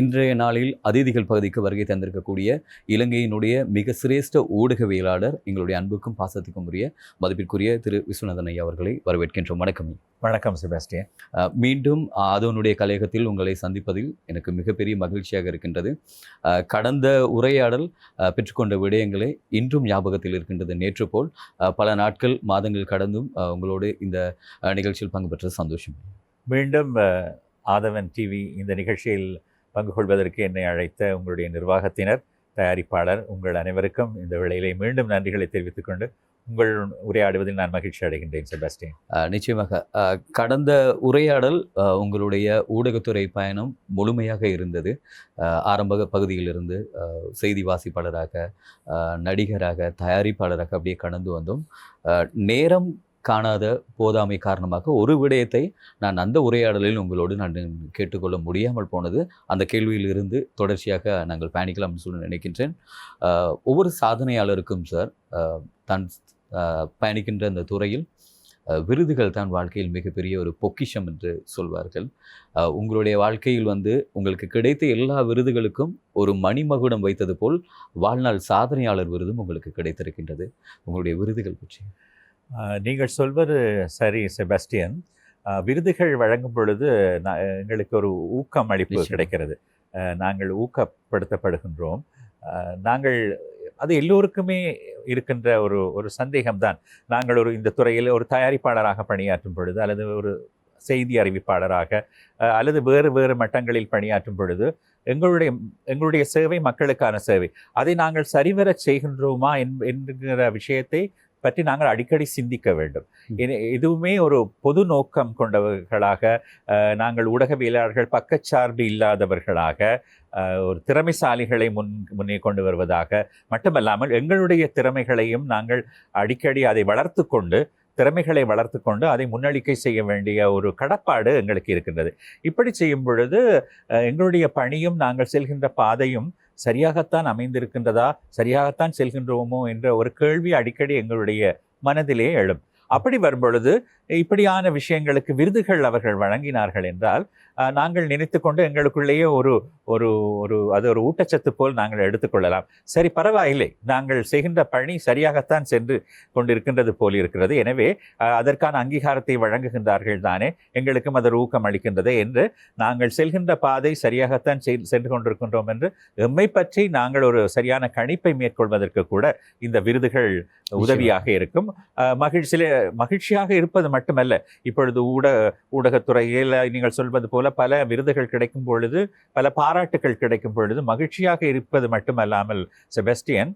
இன்றைய நாளில் அதிதிகள் பகுதிக்கு வருகை தந்திருக்கக்கூடிய இலங்கையினுடைய மிக சிரேஷ்ட ஊடகவியலாளர் எங்களுடைய அன்புக்கும் பாசத்துக்கும் உரிய மதிப்பிற்குரிய திரு விஸ்வநாதன் ஐயா அவர்களை வரவேற்கின்றோம். வணக்கம். வணக்கம் செபாஸ்டியன். மீண்டும் அதனுடைய கலையகத்தில் உங்களை சந்திப்பதில் எனக்கு மிகப்பெரிய மகிழ்ச்சியாக இருக்கின்றது. கடந்த உரையாடல் பெற்றுக்கொண்ட விடயங்களை இன்றும் ஞாபகத்தில் இருக்கின்றது. நேற்று போல் பல நாட்கள் மாதங்கள் கடந்தும் உங்களோடு இந்த நிகழ்ச்சியில் பங்கு பெற்றது சந்தோஷம். மீண்டும் ஆதவன் டிவி இந்த நிகழ்ச்சியில் பங்கு கொள்வதற்கு என்னை அழைத்த உங்களுடைய நிர்வாகத்தினர் தயாரிப்பாளர் உங்கள் அனைவருக்கும் இந்த வேளையிலே மீண்டும் நன்றிகளை தெரிவித்துக் கொண்டு உங்கள் உரையாடுவதில் நான் மகிழ்ச்சி அடைகின்றேன் செபாஸ்டியன். நிச்சயமாக. கடந்த உரையாடல் உங்களுடைய ஊடகத்துறை பயணம் முழுமையாக இருந்தது. ஆரம்ப பகுதியிலிருந்து செய்தி வாசிப்பாளராக நடிகராக தயாரிப்பாளராக அப்படியே கடந்து வந்தோம். நேரம் காணாத போதாமை காரணமாக ஒரு விடயத்தை நான் அந்த உரையாடலில் உங்களோடு நான் கேட்டுக்கொள்ள முடியாமல் போனது. அந்த கேள்வியில் இருந்து தொடர்ச்சியாக நாங்கள் பயணிக்கலாம்னு சொல்லி நினைக்கின்றேன். ஒவ்வொரு சாதனையாளருக்கும் சார் தன் தான் பயணிக்கின்ற அந்த துறையில் விருதுகள் தான் வாழ்க்கையில் மிகப்பெரிய ஒரு பொக்கிஷம் என்று சொல்வார்கள். உங்களுடைய வாழ்க்கையில் வந்து உங்களுக்கு கிடைத்த எல்லா விருதுகளுக்கும் ஒரு மணிமகுடம் வைத்தது போல் வாழ்நாள் சாதனையாளர் விருதும் உங்களுக்கு கிடைத்திருக்கின்றது. உங்களுடைய விருதுகள் பற்றி. நீங்கள் சொல்வது சரி செபாஸ்டியன். விருதுகள் வழங்கும் பொழுது எங்களுக்கு ஒரு ஊக்கம் அளிப்பு. கிடைக்கிறது. நாங்கள் ஊக்கப்படுத்தப்படுகின்றோம். நாங்கள் அது எல்லோருக்குமே இருக்கின்ற ஒரு ஒரு சந்தேகம்தான். நாங்கள் ஒரு இந்த துறையில் ஒரு தயாரிப்பாளராக பணியாற்றும் பொழுது அல்லது ஒரு செய்தி அறிவிப்பாளராக அல்லது வேறு வேறு மட்டங்களில் பணியாற்றும் பொழுது எங்களுடைய எங்களுடைய சேவை மக்களுக்கான சேவை. அதை நாங்கள் சரிவர செய்கின்றோமா என்- என்கிற விஷயத்தை பற்றி நாங்கள் அடிக்கடி சிந்திக்க வேண்டும் ம். இது- இதுவுமே ஒரு பொது நோக்கம் கொண்டவர்களாக நாங்கள் ஊடகவியலாளர்கள் பக்கச்சார்பு இல்லாதவர்களாக ஒரு திறமைசாலிகளை முன் முன்னே கொண்டு வருவதாக மட்டுமல்லாமல் எங்களுடைய திறமைகளையும் நாங்கள் அடிக்கடி அதை வளர்த்து கொண்டு திறமைகளை வளர்த்து கொண்டு அதை முன்னளிக்கை செய்ய வேண்டிய ஒரு கடப்பாடு எங்களுக்கு இருக்கின்றது இப்படி செய்யும் பொழுது எங்களுடைய பணியும் நாங்கள் செல்கின்ற பாதையும் சரியாகத்தான் அமைந்திருக்கின்றதா? சரியாகத்தான் செல்கின்றோமோ என்ற ஒரு கேள்வி அடிக்கடி எங்களுடைய மனதிலே எழும். அப்படி வரும்பொழுது இப்படியான விஷயங்களுக்கு விருதுகள் அவர்கள் வழங்கினார்கள் என்றால் நாங்கள் நினைத்து கொண்டு எங்களுக்குள்ளேயே ஒரு ஒரு ஒரு அது ஒரு ஊட்டச்சத்து போல் நாங்கள் எடுத்துக்கொள்ளலாம். சரி பரவாயில்லை. நாங்கள் செய்கின்ற பணி சரியாகத்தான் சென்று கொண்டிருக்கின்றது போல் இருக்கிறது. எனவே அதற்கான அங்கீகாரத்தை வழங்குகின்றார்கள் தானே. எங்களுக்கும் அது ஒரு ஊக்கம் அளிக்கின்றது என்று நாங்கள் செல்கின்ற பாதை சரியாகத்தான் சென்று கொண்டிருக்கின்றோம் என்று எம்மை பற்றி நாங்கள் ஒரு சரியான கணிப்பை மேற்கொள்வதற்கு கூட இந்த விருதுகள் உதவியாக இருக்கும். மகிழ்ச்சியில மகிழ்ச்சியாக இருப்பது மட்டுமல்ல. இப்பொழுது ஊட ஊடகத்துறையில் நீங்கள் சொல்வது போல பல விருதுகள் கிடைக்கும் பொழுது பல பாராட்டுகள் கிடைக்கும் பொழுது மகிழ்ச்சியாக இருப்பது மட்டுமல்லாமல் செபஸ்டியன்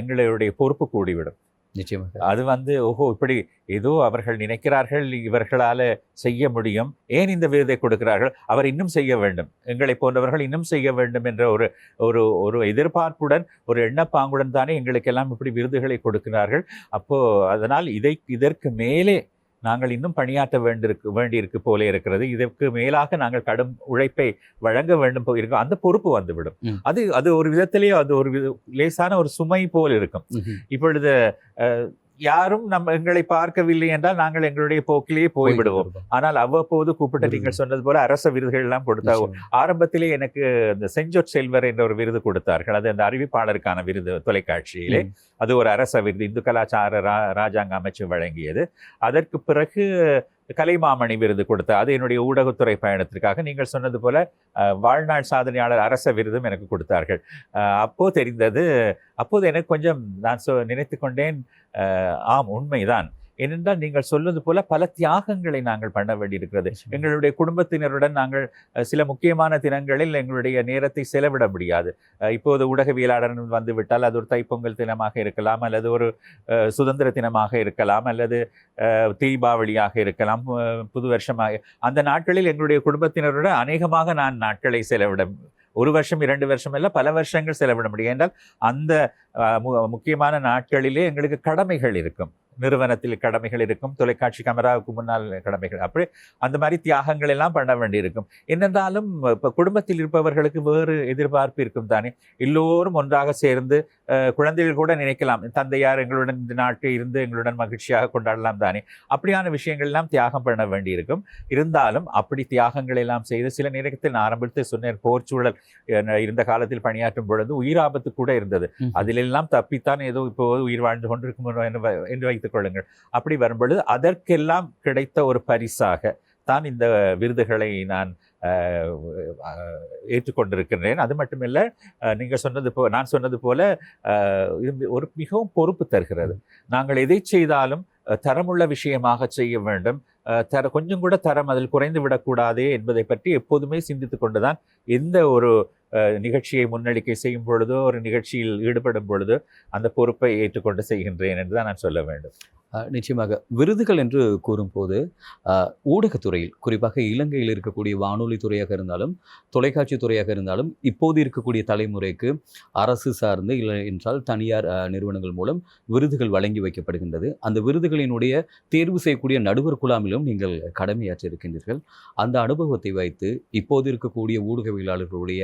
எங்களுடைய பொறுப்பு கூடிவிடும். நிச்சயமாக. அது வந்து ஓஹோ இப்படி ஏதோ அவர்கள் நினைக்கிறார்கள் இவர்களால செய்ய முடியும். ஏன் இந்த விருதை கொடுக்கிறார்கள்? அவர் இன்னும் செய்ய வேண்டும். எங்களை போன்றவர்கள் இன்னும் செய்ய வேண்டும் என்ற ஒரு ஒரு ஒரு எதிர்பார்ப்புடன் ஒரு எண்ணப்பாங்குடன் தானே எங்களுக்கெல்லாம் இப்படி விருதுகளை கொடுக்கிறார்கள். அப்போ அதனால் இதை இதற்கு மேலே நாங்கள் இன்னும் பணியாற்ற வேண்டியிருக்கு வேண்டியிருக்கு போல இருக்கிறது இதற்கு மேலாக நாங்கள் கடும் உழைப்பை வழங்க வேண்டும் இருக்கும் அந்த பொறுப்பு வந்துவிடும். அது அது ஒரு விதத்திலேயே அது ஒரு லேசான ஒரு சுமை போல் இருக்கும். இப்பொழுது அஹ், யாரும் நம்ம எங்களை பார்க்கவில்லை என்றால் நாங்கள் எங்களுடைய போக்கிலேயே போய்விடுவோம். ஆனால் அவ்வப்போது கூப்பிட்டு. நீங்கள் சொன்னது போல அரச விருதுகள் எல்லாம் கொடுத்தா. ஆரம்பத்திலே எனக்கு இந்த செஞ்சோட் செல்வர் என்ற ஒரு விருது கொடுத்தார்கள். அது அந்த அறிவிப்பாளருக்கான விருது தொலைக்காட்சியிலே. அது ஒரு அரச விருது. இந்து கலாச்சார ரா- ராஜாங்க அமைச்சு வழங்கியது. அதற்கு பிறகு கலைமாமணி விருது கொடுத்த அது என்னுடைய ஊடகத்துறை பயணத்திற்காக நீங்கள் சொன்னது போல வாழ்நாள் சாதனையாளர் அரச விருதும் எனக்கு கொடுத்தார்கள். அப்போது தெரிந்தது அப்போது எனக்கு கொஞ்சம் நான் சொ நினைத்து கொண்டேன் ஆம் உண்மைதான். ஏனென்றால் நீங்கள் சொல்வது போல பல தியாகங்களை நாங்கள் பண்ண வேண்டியிருக்கிறது. எங்களுடைய குடும்பத்தினருடன் நாங்கள் சில முக்கியமான தினங்களில் எங்களுடைய நேரத்தை செலவிட முடியாது. இப்போது ஊடகவியலாளர் வந்து விட்டால் அது ஒரு தைப்பொங்கல் தினமாக இருக்கலாம் அல்லது ஒரு சுதந்திர தினமாக இருக்கலாம் அல்லது தீபாவளியாக இருக்கலாம் புது வருஷமாக. அந்த நாட்களில் எங்களுடைய குடும்பத்தினருடன் அநேகமாக நான் நாட்களை செலவிட ஒரு வருஷம் இரண்டு வருஷம் அல்ல பல வருஷங்கள் செலவிட முடியும். என்றால் அந்த முக்கியமான நாட்களிலே எங்களுக்கு கடமைகள் இருக்கும். நிறுவனத்தில் கடமைகள் இருக்கும். தொலைக்காட்சி கேமராவுக்கு முன்னால் கடமைகள். அப்படி அந்த மாதிரி தியாகங்கள் எல்லாம் பண்ண வேண்டியிருக்கும். என்னென்றாலும் இப்போ குடும்பத்தில் இருப்பவர்களுக்கு வேறு எதிர்பார்ப்பு இருக்கும் தானே. எல்லோரும் ஒன்றாக சேர்ந்து குழந்தைகள் கூட நினைக்கலாம். தந்தையார் எங்களுடன் இந்த நாட்டில் இருந்து எங்களுடன் மகிழ்ச்சியாக கொண்டாடலாம் தானே. அப்படியான விஷயங்கள் எல்லாம் தியாகம் பண்ண வேண்டியிருக்கும். இருந்தாலும் அப்படி தியாகங்கள் எல்லாம் செய்து சில நேரத்தில் நான் ஆரம்பித்து சொன்னேன் போர் சூழல் இருந்த காலத்தில் பணியாற்றும் பொழுது உயிராபத்து கூட இருந்தது. அதிலெல்லாம் தப்பித்தான் ஏதோ இப்போ உயிர் வாழ்ந்து கொண்டிருக்கும் என்று வை- என்று வைத்துக் கொள்ளுங்கள் அப்படி வரும்பொழுது அதற்கெல்லாம் கிடைத்த ஒரு பரிசாக தான் இந்த விருதுகளை நான் ஏற்றுக்கொண்டிருக்கின்றேன். அது மட்டுமில்ல நீங்கள் சொன்னது போ நான் சொன்னது போல இது ஒரு மிகவும் பொறுப்பு தருகிறது. நாங்கள் எதை செய்தாலும் தரமுள்ள விஷயமாக செய்ய வேண்டும். தர கொஞ்சம் கூட தரம் அதில் குறைந்து விடக்கூடாதே என்பதை பற்றி எப்போதுமே சிந்தித்து கொண்டுதான் எந்த ஒரு நிகழ்ச்சியை முன்னெடுக்கை செய்யும் பொழுதோ ஒரு நிகழ்ச்சியில் ஈடுபடும் பொழுதோ அந்த பொறுப்பை ஏற்றுக்கொண்டு செய்கின்றேன் என்று தான் நான் சொல்ல வேண்டும். நிச்சயமாக விருதுகள் என்று கூறும்போது ஊடகத்துறையில் குறிப்பாக இலங்கையில் இருக்கக்கூடிய வானொலி துறையாக இருந்தாலும் தொலைக்காட்சி துறையாக இருந்தாலும் இப்போது இருக்கக்கூடிய தலைமுறைக்கு அரசு சார்ந்து இல்லை என்றால் தனியார் நிறுவனங்கள் மூலம் விருதுகள் வழங்கி வைக்கப்படுகின்றது. அந்த விருதுகளினுடைய தேர்வு செய்யக்கூடிய நடுவர் குழாமிலும் நீங்கள் கடமையாற்றி இருக்கின்றீர்கள். அந்த அனுபவத்தை வைத்து இப்போது இருக்கக்கூடிய ஊடகவியலாளர்களுடைய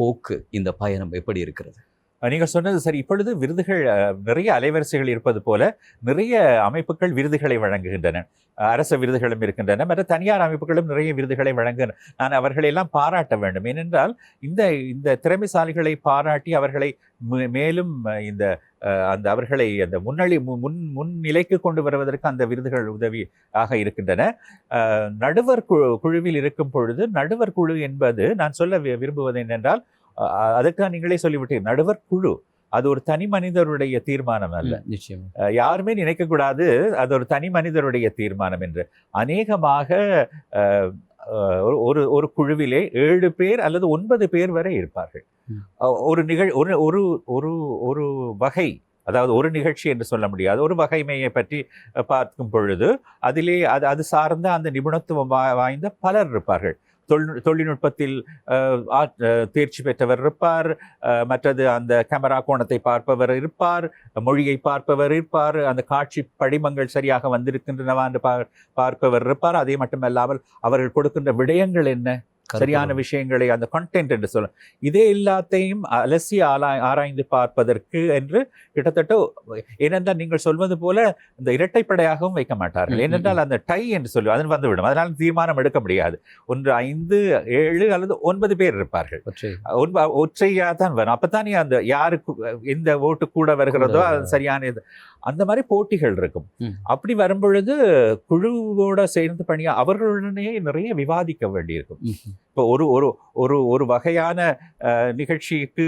போக்கு இந்த பயணம் எப்படி இருக்கிறது? நீங்கள் சொன்னது சரி. இப்பொழுது விருதுகள் நிறைய அலைவரிசைகள் இருப்பது போல நிறைய அமைப்புகள் விருதுகளை வழங்குகின்றன. அரச விருதுகளும் இருக்கின்றன மற்ற தனியார் அமைப்புகளும் நிறைய விருதுகளை வழங்க நான் அவர்களை எல்லாம் பாராட்ட வேண்டும். ஏனென்றால் இந்த இந்த திறமைசாலிகளை பாராட்டி அவர்களை மே- மேலும் இந்த அந்த அவர்களை அந்த முன்னணி மு- முன் முன்னிலைக்கு கொண்டு வருவதற்கு அந்த விருதுகள் உதவியாக இருக்கின்றன. நடுவர் குழுவில் இருக்கும் பொழுது நடுவர் குழு என்பது நான் சொல்ல விரும்புவது என்னென்றால் அஹ், அதற்காக நீங்களே சொல்லிவிட்டீங்க. நடுவர் குழு. அது ஒரு தனி மனிதருடைய தீர்மானம் அல்ல. நிச்சயம். யாருமே நினைக்கக்கூடாது. அது ஒரு தனி மனிதருடைய தீர்மானம் என்று. அநேகமாக ஒரு- ஒரு குழுவிலே ஏழு பேர் அல்லது ஒன்பது பேர் வரை இருப்பார்கள். ஒரு நிகழ் ஒரு ஒரு ஒரு ஒரு வகை அதாவது ஒரு நிகழ்ச்சி என்று சொல்ல முடியாது. ஒரு வகைமையை பற்றி பார்க்கும் பொழுது அதிலே அது அது சார்ந்த அந்த நிபுணத்துவம் வாய்ந்த பலர் இருப்பார்கள். தொழில்நுட்பத்தில் தேர்ச்சி பெற்றவர் இருப்பார். மற்றது அந்த கேமரா கோணத்தை பார்ப்பவர் இருப்பார். மொழியை பார்ப்பவர் இருப்பார். அந்த காட்சி படிமங்கள் சரியாக வந்திருக்கின்றனவா என்று பார்- பார்ப்பவர் இருப்பார். அதே மட்டுமல்லாமல் அவர்கள் கொடுக்கின்ற விடயங்கள் என்ன? சரியான விஷயங்களை அந்த கண்டென்ட் என்று சொல்ல இதே எல்லாத்தையும் அலசி ஆலா ஆராய்ந்து பார்ப்பதற்கு என்று கிட்டத்தட்ட ஏனென்றால் நீங்கள் சொல்வது போல இந்த இரட்டைப்படையாகவும் வைக்க மாட்டார்கள். ஏனென்றால் அந்த டை என்று சொல்லி அதன் வந்துவிடும் அதனால் தீர்மானம் எடுக்க முடியாது. ஒன்று ஐந்து ஏழு அல்லது ஒன்பது பேர் இருப்பார்கள். பற்றி ஒன்ப- ஒற்றையா தான் வரும். அப்பதானே அந்த யாருக்கு எந்த ஓட்டு கூட வருகிறதோ அது சரியான இது. அந்த மாதிரி போட்டிகள் இருக்கும். அப்படி வரும்பொழுது குழுவோட சேர்ந்து பணியா அவர்களுடனே நிறைய விவாதிக்க வேண்டியிருக்கும். இப்போ ஒரு ஒரு ஒரு ஒரு வகையான நிகழ்ச்சிக்கு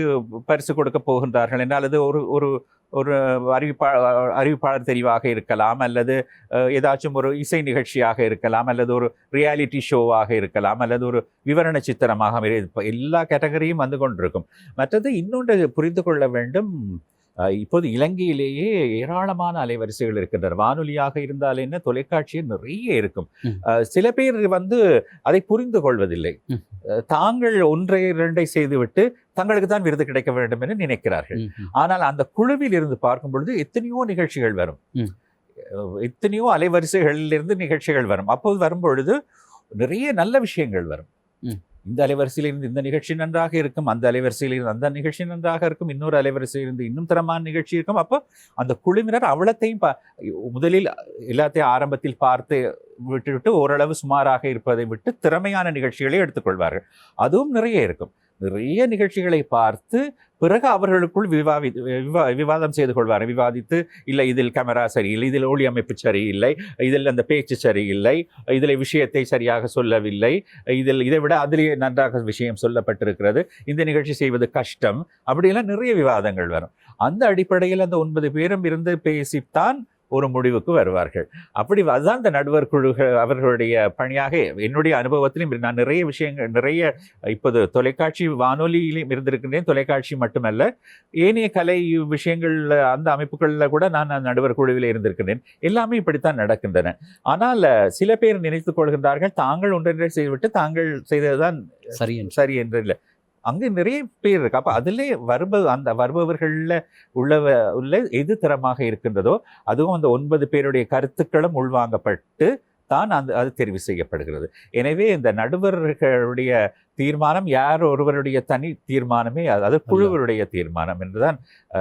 பரிசு கொடுக்க போகின்றார்கள் என்றால் அது ஒரு ஒரு ஒரு அறிவிப்பாளர் அறிவிப்பாளர் தெரிவாக இருக்கலாம் அல்லது ஏதாச்சும் ஒரு இசை நிகழ்ச்சியாக இருக்கலாம் அல்லது ஒரு ரியாலிட்டி ஷோவாக இருக்கலாம் அல்லது ஒரு விவரண சித்திரமாக எல்லா கேட்டகரியும் வந்து கொண்டிருக்கும். மற்றது இன்னொன்று புரிந்து கொள்ள வேண்டும். இப்போது இலங்கையிலேயே ஏராளமான அலைவரிசைகள் இருக்கின்றன. வானொலியாக இருந்தால் என்ன? தொலைக்காட்சியில் நிறைய இருக்கும். சில பேர் வந்து அதை புரிந்து கொள்வதில்லை. தாங்கள் ஒன்றை இரண்டை செய்துவிட்டு தங்களுக்கு தான் விருது கிடைக்க வேண்டும் என்று நினைக்கிறார்கள். ஆனால் அந்த குழுவில் இருந்து பார்க்கும் பொழுது எத்தனையோ நிகழ்ச்சிகள் வரும். எத்தனையோ அலைவரிசைகளிலிருந்து நிகழ்ச்சிகள் வரும். அப்போது வரும்பொழுது நிறைய நல்ல விஷயங்கள் வரும். இந்த அலைவரிசையிலிருந்து இந்த நிகழ்ச்சி நன்றாக இருக்கும் அந்த அலைவரிசையிலிருந்து அந்த நிகழ்ச்சி நன்றாக இருக்கும் இன்னொரு அலைவரிசையிலிருந்து இன்னும் தரமான நிகழ்ச்சி இருக்கும். அப்போ அந்த குழுவினர் அவ்வளத்தையும் பா- முதலில் எல்லாத்தையும் ஆரம்பத்தில் பார்த்து விட்டுவிட்டு ஓரளவு சுமாராக இருப்பதை விட்டு திறமையான நிகழ்ச்சிகளை எடுத்துக்கொள்வார்கள். அதுவும் நிறைய இருக்கும். நிறைய நிகழ்ச்சிகளை பார்த்து பிறகு அவர்களுக்குள் விவாதி விவா விவாதம் செய்து கொள்வார். விவாதித்து இல்லை இதில் கேமரா சரியில்லை இதில் ஒளி அமைப்பு சரியில்லை இதில் அந்த பேச்சு சரியில்லை இதில் விஷயத்தை சரியாக சொல்லவில்லை இதில் இதை விட அதிலேயே நன்றாக விஷயம் சொல்லப்பட்டிருக்கிறது இந்த நிகழ்ச்சி செய்வது கஷ்டம் அப்படியெல்லாம் நிறைய விவாதங்கள் வரும். அந்த அடிப்படையில் அந்த ஒன்பது பேரும் இருந்து பேசித்தான் ஒரு முடிவுக்கு வருவார்கள். அப்படி அதுதான் இந்த நடுவர் குழுகள் அவர்களுடைய பணியாக என்னுடைய அனுபவத்திலும் நான் நிறைய விஷயங்கள் நிறைய இப்போது தொலைக்காட்சி வானொலியிலும் இருந்திருக்கின்றேன். தொலைக்காட்சி மட்டுமல்ல ஏனைய கலை விஷயங்கள் அந்த அமைப்புகளில் கூட நான் அந்த நடுவர் குழுவில் இருந்திருக்கின்றேன். எல்லாமே இப்படித்தான் நடக்கின்றன. ஆனால் சில பேர் நினைத்துக் கொள்கின்றார்கள் தாங்கள் ஒன்றென்றே செய்துவிட்டு தாங்கள் செய்ததுதான் சரி சரி என்று இல்லை அங்கே நிறைய பேர் இருக்கு. அப்போ அதிலே வருப அந்த வருபவர்களில் உள்ளவ உள்ள எது தரமாக இருக்கின்றதோ அதுவும் அந்த ஒன்பது பேருடைய கருத்துக்களும் உள்வாங்கப்பட்டு தான் அந்த அது தெரிவு செய்யப்படுகிறது. எனவே இந்த நடுவர்களுடைய தீர்மானம் யார் ஒருவருடைய தனி தீர்மானமே அது- குழுவருடைய தீர்மானம் என்றுதான்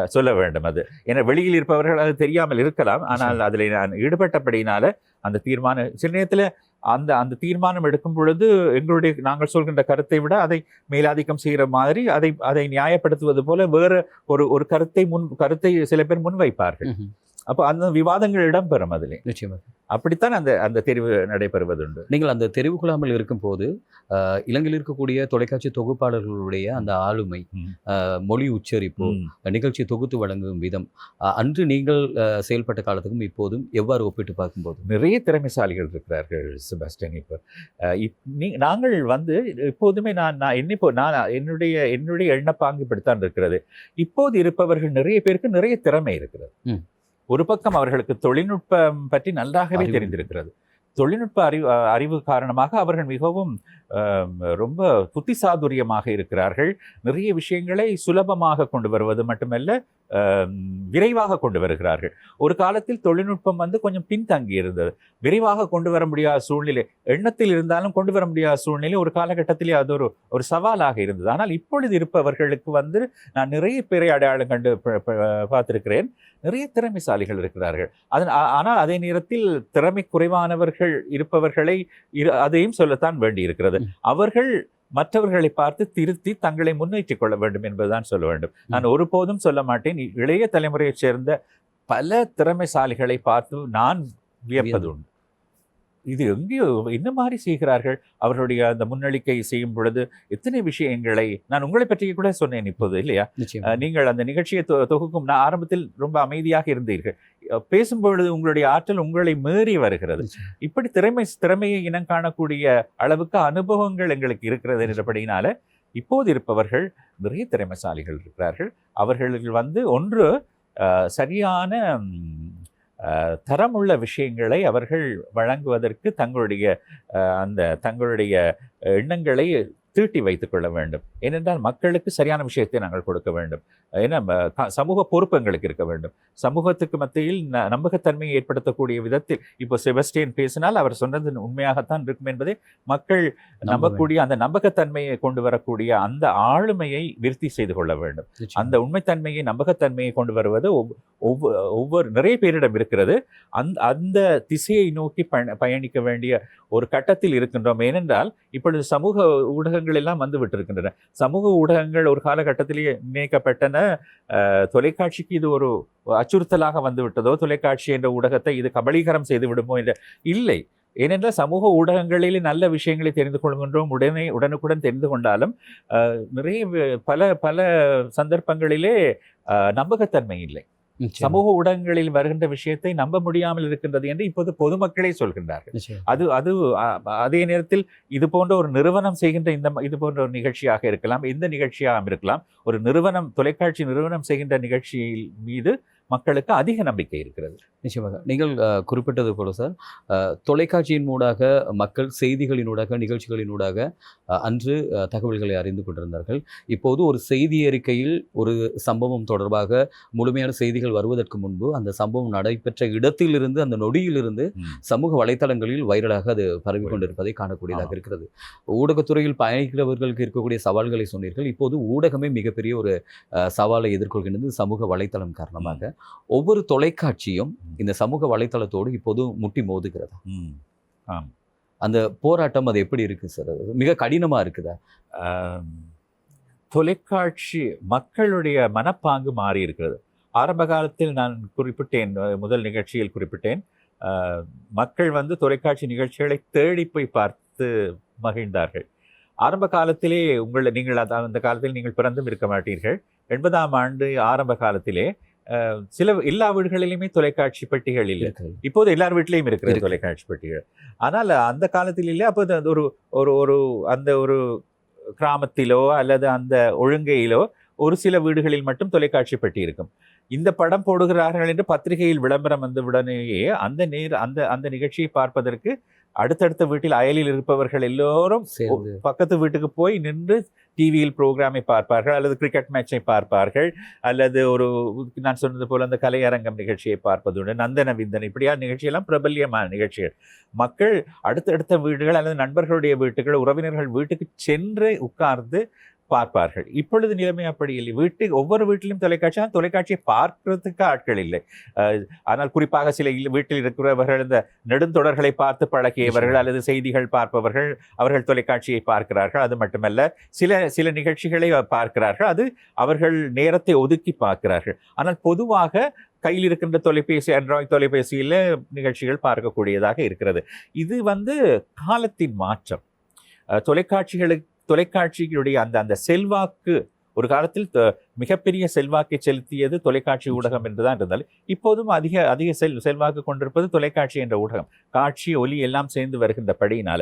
சொல்ல வேண்டும் அது. ஏன்னா வெளியில் இருப்பவர்கள் அது தெரியாமல் இருக்கலாம். ஆனால் அதில் நான் ஈடுபட்டபடினால அந்த தீர்மானம் சில நேரத்தில் அந்த அந்த தீர்மானம் எடுக்கும் பொழுது எங்களுடைய நாங்கள் சொல்கின்ற கருத்தை விட அதை மேலாதிக்கம் செய்கிற மாதிரி அதை அதை நியாயப்படுத்துவது போல வேற ஒரு ஒரு கருத்தை முன் கருத்தை சில பேர் முன்வைப்பார்கள். அப்போ அந்த விவாதங்கள் இடம்பெறும் அதிலே. நிச்சயமாக. அப்படித்தான் அந்த அந்த தெரிவு நடைபெறுவதுண்டு. நீங்கள் அந்த தெரிவு கொள்ளாமல் இருக்கும்போது இலங்கையில் இருக்கக்கூடிய தொலைக்காட்சி தொகுப்பாளர்களுடைய அந்த ஆளுமை மொழி உச்சரிப்பு. நிகழ்ச்சி தொகுத்து வழங்கும் விதம் அன்று நீங்கள் செயல்பட்ட காலத்துக்கும் இப்போதும் எவ்வாறு ஒப்பிட்டு பார்க்கும்போது? நிறைய திறமைசாலிகள் இருக்கிறார்கள் செபாஸ்டியன் இப்போ. நாங்கள் வந்து இப்போதுமே நான் நான் என்ன இப்போ நான் என்னுடைய என்னுடைய எண்ணப்பாங்கு இப்படித்தான் இருக்கிறது. இப்போது இருப்பவர்கள் நிறைய பேருக்கு நிறைய திறமை இருக்கிறது. ஒரு பக்கம் அவர்களுக்கு தொழில்நுட்பம் பற்றி நன்றாகவே. தெரிந்திருக்கிறது தொழில்நுட்ப அறிவு அறிவு காரணமாக அவர்கள் மிகவும் ரொம்ப புத்திசாதுரியமாக இருக்கிறார்கள் நிறைய விஷயங்களை சுலபமாக கொண்டு வருவது மட்டுமல்ல விரைவாக கொண்டு வருகிறார்கள். ஒரு காலத்தில் தொழில்நுட்பம் வந்து கொஞ்சம் பின்தங்கி இருந்தது. விரைவாக கொண்டு வர முடியாத சூழ்நிலை எண்ணத்தில் இருந்தாலும் கொண்டு வர முடியாத சூழ்நிலை ஒரு காலகட்டத்திலே அது ஒரு ஒரு சவாலாக இருந்தது. ஆனால் இப்பொழுது இருப்பவர்களுக்கு வந்து நான் நிறைய பேரை அடையாளம் கண்டு பார்த்திருக்கிறேன். நிறைய திறமைசாலிகள் இருக்கிறார்கள். அதன் ஆனால் அதே நேரத்தில் திறமை குறைவானவர்கள் இருப்பவர்களை இரு- அதையும் சொல்லத்தான் வேண்டி இருக்கிறது அவர்கள் மற்றவர்களை பார்த்து திருத்தி தங்களை முன்னேற்றிக் கொள்ள வேண்டும் என்பதுதான் சொல்ல வேண்டும். நான் ஒருபோதும் சொல்ல மாட்டேன். இளைய தலைமுறையைச் சேர்ந்த பல திறமைசாலிகளை பார்த்து நான் வியப்பது உண்டு இது எங்கேயோ என்ன மாதிரி செய்கிறார்கள்? அவர்களுடைய அந்த முன்னளிக்கை செய்யும் பொழுது எத்தனை விஷயங்களை நான் உங்களை பற்றி கூட சொன்னேன் இப்போது இல்லையா? நீங்கள் அந்த நிகழ்ச்சியை தொ- தொகுக்கும் நான் ஆரம்பத்தில் ரொம்ப அமைதியாக இருந்தீர்கள். பேசும்பொழுது உங்களுடைய ஆற்றல் உங்களை மீறி வருகிறது. இப்படி திறமை திறமையை இனம் காணக்கூடிய அளவுக்கு அனுபவங்கள் எங்களுக்கு இருக்கிறது என்றபடினால இப்போது இருப்பவர்கள் நிறைய திறமைசாலிகள் இருக்கிறார்கள். அவர்கள் வந்து ஒன்று சரியான தரமுள்ள விஷயங்களை அவர்கள் வழங்குவதற்கு தங்களுடைய அந்த தங்களுடைய எண்ணங்களை தீட்டி வைத்துக் கொள்ள வேண்டும். ஏனென்றால் மக்களுக்கு சரியான விஷயத்தை நாங்கள் கொடுக்க வேண்டும். ஏன்னா சமூக பொறுப்பு எங்களுக்கு இருக்க வேண்டும். சமூகத்துக்கு மத்தியில் ந- நம்பகத்தன்மையை ஏற்படுத்தக்கூடிய விதத்தில் இப்போ செபஸ்டியன் பேசினால் அவர் சொன்னது உண்மையாகத்தான் இருக்கும் என்பதை மக்கள் நம்பக்கூடிய அந்த நம்பகத்தன்மையை கொண்டு வரக்கூடிய அந்த ஆளுமையை விருத்தி செய்து கொள்ள வேண்டும். அந்த உண்மைத்தன்மையை நம்பகத்தன்மையை கொண்டு வருவது ஒவ்- ஒவ்வொ- ஒவ்வொரு நிறைய பேரிடம் இருக்கிறது. அந்த அந்த திசையை நோக்கி பய- பயணிக்க வேண்டிய ஒரு கட்டத்தில் இருக்கின்றோம். ஏனென்றால் இப்பொழுது சமூக ஊடகங்கள் எல்லாம் வந்து விட்டிருக்கின்றன. சமூக ஊடகங்கள் ஒரு காலகட்டத்திலேயே நினைக்கப்பட்டன தொலைக்காட்சிக்கு இது ஒரு அச்சுறுத்தலாக வந்து விட்டதோ தொலைக்காட்சி என்ற ஊடகத்தை இது கபலீகரம் செய்து விடுமோ என்ற இல்லை. ஏனென்றால் சமூக ஊடகங்களில் நல்ல விஷயங்களை தெரிந்து கொள்கின்றோம் உடனே உடனுக்குடன் தெரிந்து கொண்டாலும் நிறைய பல பல சந்தர்ப்பங்களிலே நம்பகத்தன்மை இல்லை. சமூக ஊடகங்களில் வருகின்ற விஷயத்தை நம்ப முடியாமல் இருக்கின்றது என்று இப்போது பொதுமக்களே சொல்கின்றார்கள். அது அது அதே நேரத்தில் இது போன்ற ஒரு நிறுவனம் செய்கின்ற இந்த இது போன்ற ஒரு நிகழ்ச்சியாக இருக்கலாம் இந்த நிகழ்ச்சியாக இருக்கலாம் ஒரு நிறுவனம் தொலைக்காட்சி நிறுவனம் செய்கின்ற நிகழ்ச்சியில் மீது மக்களுக்கு அதிக நம்பிக்கை இருக்கிறது. நிச்சயமாக. நீங்கள் குறிப்பிட்டது போல சார் தொலைக்காட்சியின் ஊடாக மக்கள் செய்திகளினூடாக நிகழ்ச்சிகளினூடாக அன்று தகவல்களை அறிந்து கொண்டிருந்தார்கள். இப்போது ஒரு செய்தி அறிக்கையில் ஒரு சம்பவம் தொடர்பாக முழுமையான செய்திகள் வருவதற்கு முன்பு அந்த சம்பவம் நடைபெற்ற இடத்திலிருந்து அந்த நொடியிலிருந்து. சமூக வலைத்தளங்களில் வைரலாக அது பரவி கொண்டிருப்பதை காணக்கூடியதாக. இருக்கிறது. ஊடகத்துறையில் பயணிக்கிறவர்களுக்கு இருக்கக்கூடிய சவால்களை சொன்னீர்கள். இப்போது ஊடகமே மிகப்பெரிய ஒரு சவாலை எதிர்கொள்கின்றது சமூக வலைத்தளம் காரணமாக. ஒவ்வொரு தொலைக்காட்சியும் இந்த சமூக வலைத்தளத்தோடு இப்போது முட்டி மோதுகிறதா? ம். அந்த போராட்டம் அது எப்படி இருக்கு சார்? அது மிக கடினமா இருக்குதா? ஆம், தொலைக்காட்சி மக்களுடைய மனப்பாங்கு மாறி இருக்கிறது. ஆரம்ப காலத்தில் நான் குறிப்பிட்டேன் முதல் நிகழ்ச்சியில் குறிப்பிட்டேன். மக்கள் வந்து தொலைக்காட்சி நிகழ்ச்சிகளை தேடி போய் பார்த்து மகிழ்ந்தார்கள். ஆரம்ப காலத்திலே உங்களை நீங்கள் அந்த காலத்தில் நீங்கள் பிறந்தும் இருக்க மாட்டீர்கள். எண்பதாம் ஆண்டு ஆரம்ப காலத்திலே சில எல்லா வீடுகளிலுமே தொலைக்காட்சி பெட்டிகள் இல்லை. இப்போது எல்லார் வீட்லேயும் இருக்கிறது இருக்கு. தொலைக்காட்சி பெட்டிகள் ஆனால் அந்த காலத்தில் இல்லை அப்போ ஒரு ஒரு ஒரு அந்த ஒரு கிராமத்திலோ அல்லது அந்த ஒழுங்கையிலோ ஒரு சில வீடுகளில் மட்டும் தொலைக்காட்சி பெட்டி இருக்கும் இந்த படம் போடுகிறார்கள் என்று பத்திரிகையில் விளம்பரம் வந்த உடனேயே அந்த நேர் அந்த அந்த நிகழ்ச்சியை பார்ப்பதற்கு அடுத்தடுத்த வீட்டில் அயலில் இருப்பவர்கள் எல்லோரும் பக்கத்து வீட்டுக்கு போய் நின்று டிவியில் ப்ரோக்ராமை பார்ப்பார்கள் அல்லது கிரிக்கெட் மேட்சை பார்ப்பார்கள் அல்லது ஒரு நான் சொன்னது போல அந்த கலையரங்கம் நிகழ்ச்சியை பார்ப்பதுண்டு. நந்தன விந்தன் இப்படியா நிகழ்ச்சியெல்லாம் பிரபல்யமான நிகழ்ச்சிகள். மக்கள் அடுத்தடுத்த வீடுகள் அல்லது நண்பர்களுடைய வீட்டுகள் உறவினர்கள் வீட்டுக்கு சென்று உட்கார்ந்து பார்ப்பார்கள். இப்பொழுது நிலைமை அப்படி இல்லை. வீட்டுக்கு ஒவ்வொரு வீட்டிலும் தொலைக்காட்சி ஆனால் தொலைக்காட்சியை பார்க்கறதுக்கு ஆட்கள் இல்லை. ஆனால் குறிப்பாக சில வீட்டில் இருக்கிறவர்கள் இந்த நெடுந்தொடர்களை பார்த்து பழகியவர்கள் அல்லது செய்திகள் பார்ப்பவர்கள் அவர்கள் தொலைக்காட்சியை பார்க்கிறார்கள். அது மட்டுமல்ல சில சில நிகழ்ச்சிகளை பார்க்கிறார்கள். அது அவர்கள் நேரத்தை ஒதுக்கி பார்க்கிறார்கள். ஆனால் பொதுவாக கையில் இருக்கின்ற தொலைபேசி ஆண்ட்ராய்ட் தொலைபேசியில் நிகழ்ச்சிகள் பார்க்கக்கூடியதாக இருக்கிறது. இது வந்து காலத்தின் மாற்றம். தொலைக்காட்சிகளுக்கு தொலைக்காட்சிகளுடைய அந்த அந்த செல்வாக்கு ஒரு காலத்தில் த- மிகப்பெரிய செல்வாக்கை செலுத்தியது தொலைக்காட்சி ஊடகம் என்றுதான் இருந்தால் இப்போதும் அதிக அதிக செல் செல்வாக்கு கொண்டிருப்பது தொலைக்காட்சி என்ற ஊடகம் காட்சி ஒலி எல்லாம் சேர்ந்து வருகின்ற படியினால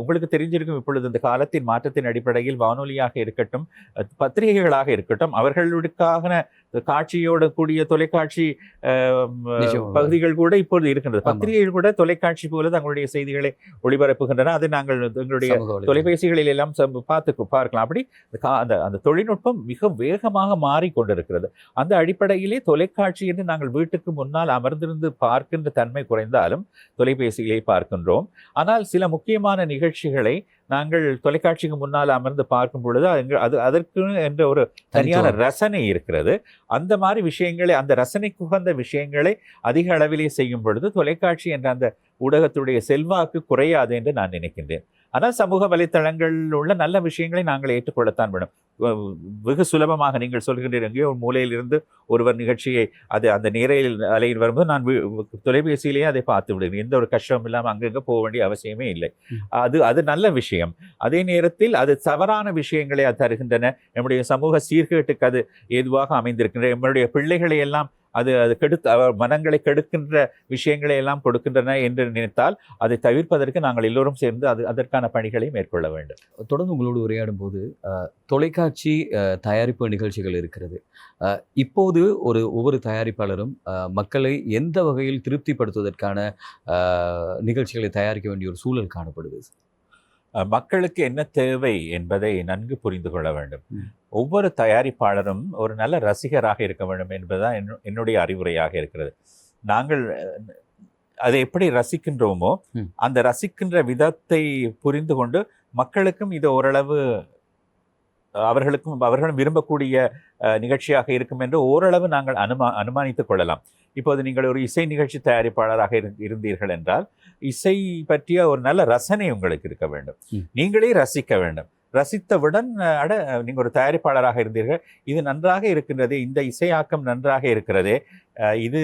உங்களுக்கு தெரிஞ்சிருக்கும் இப்பொழுது இந்த காலத்தின் மாற்றத்தின் அடிப்படையில் வானொலியாக இருக்கட்டும் பத்திரிகைகளாக இருக்கட்டும் அவர்களுக்கான காட்சியோட கூடிய தொலைக்காட்சி. பகுதிகள் கூட இப்பொழுது இருக்கின்றது. பத்திரிகைகள் கூட தொலைக்காட்சி போல தங்களுடைய செய்திகளை ஒளிபரப்புகின்றன அது நாங்கள் எங்களுடைய. தொலைபேசிகளில் எல்லாம் பார்த்து பார்க்கலாம் அப்படி அந்த அந்த தொழில்நுட்பம் மிக வேகமாக மாறிக்கொண்டிருக்கிறது. அந்த அடிப்படையிலே தொலைக்காட்சி என்று நாங்கள் வீட்டுக்கு முன்னால் அமர்ந்திருந்து பார்க்கின்ற தன்மை குறைந்தாலும் தொலைபேசிகளை பார்க்கின்றோம். ஆனால் சில முக்கியமான நிகழ்ச்சிகளை நாங்கள் தொலைக்காட்சிக்கு முன்னால் அமர்ந்து பார்க்கும் பொழுது அது அதற்கு என்ற ஒரு தனியான. ரசனை இருக்கிறது. அந்த மாதிரி விஷயங்களை அந்த ரசனைக்கு உகந்த விஷயங்களை அதிக அளவிலே செய்யும் பொழுது தொலைக்காட்சி என்ற அந்த ஊடகத்துடைய செல்வாக்கு குறையாது என்று நான் நினைக்கின்றேன். ஆனால் சமூக வலைத்தளங்களில் உள்ள நல்ல விஷயங்களை நாங்கள் ஏற்றுக்கொள்ளத்தான் வேணும். வெகு சுலபமாக நீங்கள் சொல்கின்றீர்கள் எங்கேயோ ஒரு மூலையில் இருந்து ஒருவர் நிகழ்ச்சியை அது அந்த நேரையில் அலையில் வரும்போது நான் தொலைபேசியிலேயே அதை பார்த்து விடுகிறேன் எந்த ஒரு கஷ்டமும் இல்லாமல் அங்கங்கே போக வேண்டிய அவசியமே இல்லை. அது அது நல்ல விஷயம். அதே நேரத்தில் அது தவறான விஷயங்களை அது தருகின்றன. நம்முடைய சமூக சீர்கேட்டுக்கு அது ஏதுவாக அமைந்திருக்கின்றன நம்முடைய பிள்ளைகளை எல்லாம் அது அது கெடுத்து மனங்களை கெடுக்கின்ற விஷயங்களை எல்லாம் கொடுக்கின்றன என்று நினைத்தால் அதை தவிர்ப்பதற்கு நாங்கள் எல்லோரும் சேர்ந்து அது அதற்கான பணிகளை மேற்கொள்ள வேண்டும். தொடர்ந்து உங்களோடு உரையாடும் போது தொலைக்காட்சி தயாரிப்பு நிகழ்ச்சிகள் இருக்கிறது. இப்போது ஒரு ஒவ்வொரு தயாரிப்பாளரும் மக்களை எந்த வகையில் திருப்திப்படுத்துவதற்கான நிகழ்ச்சிகளை தயாரிக்க வேண்டிய ஒரு சூழல் காணப்படுது? மக்களுக்கு என்ன தேவை என்பதை நன்கு புரிந்து கொள்ள வேண்டும். ஒவ்வொரு தயாரிப்பாளரும் ஒரு நல்ல ரசிகராக இருக்க வேண்டும் என்பதுதான் என்னு- என்னுடைய அறிவுரையாக இருக்கிறது நாங்கள் அதை எப்படி ரசிக்கின்றோமோ. அந்த ரசிக்கின்ற விதத்தை புரிந்து கொண்டு மக்களுக்கும் இது ஓரளவு அவர்களுக்கும் அவர்களும் விரும்பக்கூடிய நிகழ்ச்சியாக இருக்கும் என்று ஓரளவு நாங்கள் அனுமா அனுமானித்துக் கொள்ளலாம். இப்போது நீங்கள் ஒரு இசை நிகழ்ச்சி தயாரிப்பாளராக இரு- இருந்தீர்கள் என்றால் இசை பற்றிய ஒரு நல்ல ரசனை உங்களுக்கு இருக்க வேண்டும். நீங்களே ரசிக்க வேண்டும். ரசித்தவுடன் அட நீங்கள் ஒரு தயாரிப்பாளராக இருந்தீர்கள். இது நன்றாக இருக்கின்றது இந்த இசையாக்கம் நன்றாக இருக்கிறதே. இது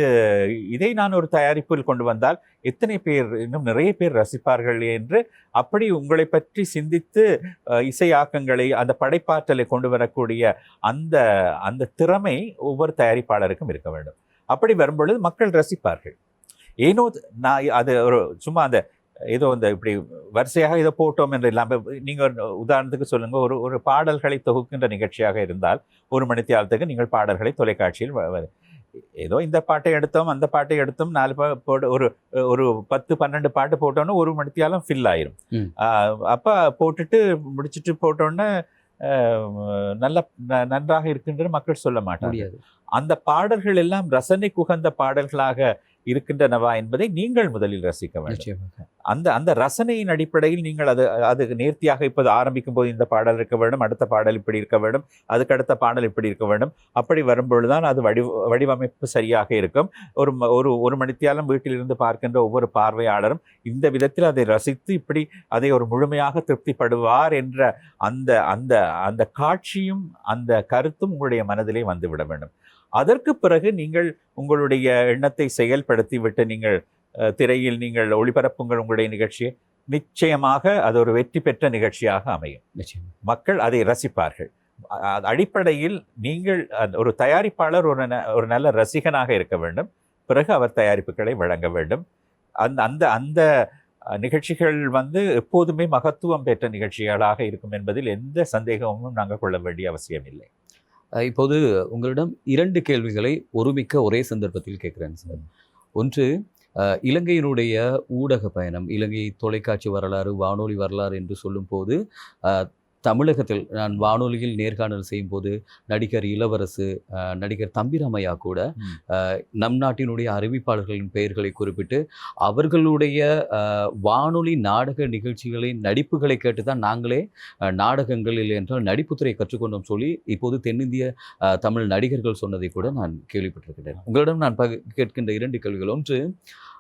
இதை நான் ஒரு தயாரிப்பில் கொண்டு வந்தால் எத்தனை பேர் இன்னும் நிறைய பேர் ரசிப்பார்கள் என்று அப்படி உங்களை பற்றி சிந்தித்து இசையாக்கங்களை அந்த படைப்பாற்றலை கொண்டு வரக்கூடிய அந்த அந்த திறமை ஒவ்வொரு தயாரிப்பாளருக்கும் இருக்க வேண்டும். அப்படி வரும்பொழுது மக்கள் ரசிப்பார்கள். ஏனோ நான் அது ஒரு சும்மா அந்த ஏதோ இந்த இப்படி வரிசையாக இதை போட்டோம் என்று இல்லாமல் நீங்கள் உதாரணத்துக்கு சொல்லுங்க. ஒரு ஒரு பாடல்களை தொகுக்கின்ற நிகழ்ச்சியாக இருந்தால் ஒரு மணித்தியாலத்துக்கு நீங்கள் பாடல்களை தொலைக்காட்சியில் ஏதோ இந்த பாட்டை எடுத்தோம் அந்த பாட்டை எடுத்தோம் நாலு பா போட்டு ஒரு ஒரு பத்து பன்னெண்டு பாட்டு போட்டோன்னே ஒரு மணித்தியாலம் ஃபில் ஆயிரும். அப்ப போட்டுட்டு முடிச்சிட்டு போட்டோன்னே நல்ல நன்றாக இருக்கின்ற மக்கள் சொல்ல மாட்டாங்க. அந்த பாடல்கள் எல்லாம் ரசனை குகந்த பாடல்களாக இருக்கின்றனவா என்பதை நீங்கள் முதலில் ரசிக்க வேண்டும். அந்த அந்த ரசனையின் அடிப்படையில் நீங்கள் அது அது நேர்த்தியாக இப்போது ஆரம்பிக்கும் போது இந்த பாடல் இருக்க வேண்டும் அடுத்த பாடல் இப்படி இருக்க வேண்டும் அதுக்கு அடுத்த பாடல் இப்படி இருக்க வேண்டும் அப்படி வரும்பொழுதுதான் அது வடி வடிவமைப்பு சரியாக இருக்கும். ஒரு ஒரு ஒரு மணித்தியாலம் வீட்டிலிருந்து பார்க்கின்ற ஒவ்வொரு பார்வையாளரும் இந்த விதத்தில் அதை ரசித்து இப்படி அதை ஒரு முழுமையாக திருப்திப்படுவார் என்ற அந்த அந்த அந்த காட்சியும் அந்த கருத்தும் உங்களுடைய மனதிலே வந்துவிட வேண்டும். அதற்கு பிறகு நீங்கள் உங்களுடைய எண்ணத்தை செயல்படுத்தி விட்டு நீங்கள் திரையில் நீங்கள் ஒளிபரப்புங்கள் உங்களுடைய நிகழ்ச்சியை. நிச்சயமாக அது ஒரு வெற்றி பெற்ற நிகழ்ச்சியாக அமையும். நிச்சயம். மக்கள் அதை ரசிப்பார்கள். அடிப்படையில் நீங்கள் ஒரு தயாரிப்பாளர் ஒரு ந- ஒரு நல்ல ரசிகனாக இருக்க வேண்டும். பிறகு அவர் தயாரிப்புகளை வழங்க வேண்டும். அந்த அந்த அந்த நிகழ்ச்சிகள் வந்து எப்போதுமே மகத்துவம் பெற்ற நிகழ்ச்சிகளாக இருக்கும் என்பதில் எந்த சந்தேகமும் நாங்கள் கொள்ள வேண்டிய அவசியம் இல்லை இப்போது உங்களிடம் இரண்டு கேள்விகளை ஒருமிக்க ஒரே சந்தர்ப்பத்தில் கேட்குறேன் சார். ஒன்று இலங்கையினுடைய ஊடக பயணம் இலங்கை தொலைக்காட்சி வரலாறு வானொலி வரலாறு என்று சொல்லும்போது தமிழகத்தில் நான் வானொலியில் நேர்காணல் செய்யும்போது நடிகர் இளவரசு நடிகர் தம்பிராமையா கூட நம் நாட்டினுடைய அறிவிப்பாளர்களின் பெயர்களை குறிப்பிட்டு அவர்களுடைய வானொலி நாடக நிகழ்ச்சிகளின் நடிப்புகளை கேட்டு தான் நாங்களே அஹ், நாடகங்கள் இல்லை என்றால் நடிப்புத்துறை கற்றுக்கொண்டோம் சொல்லி இப்போது தென்னிந்திய தமிழ் நடிகர்கள் சொன்னதை கூட நான் கேள்விப்பட்டிருக்கிறேன். உங்களிடம் நான் பக கேட்கின்ற இரண்டு கேள்விகள். ஒன்று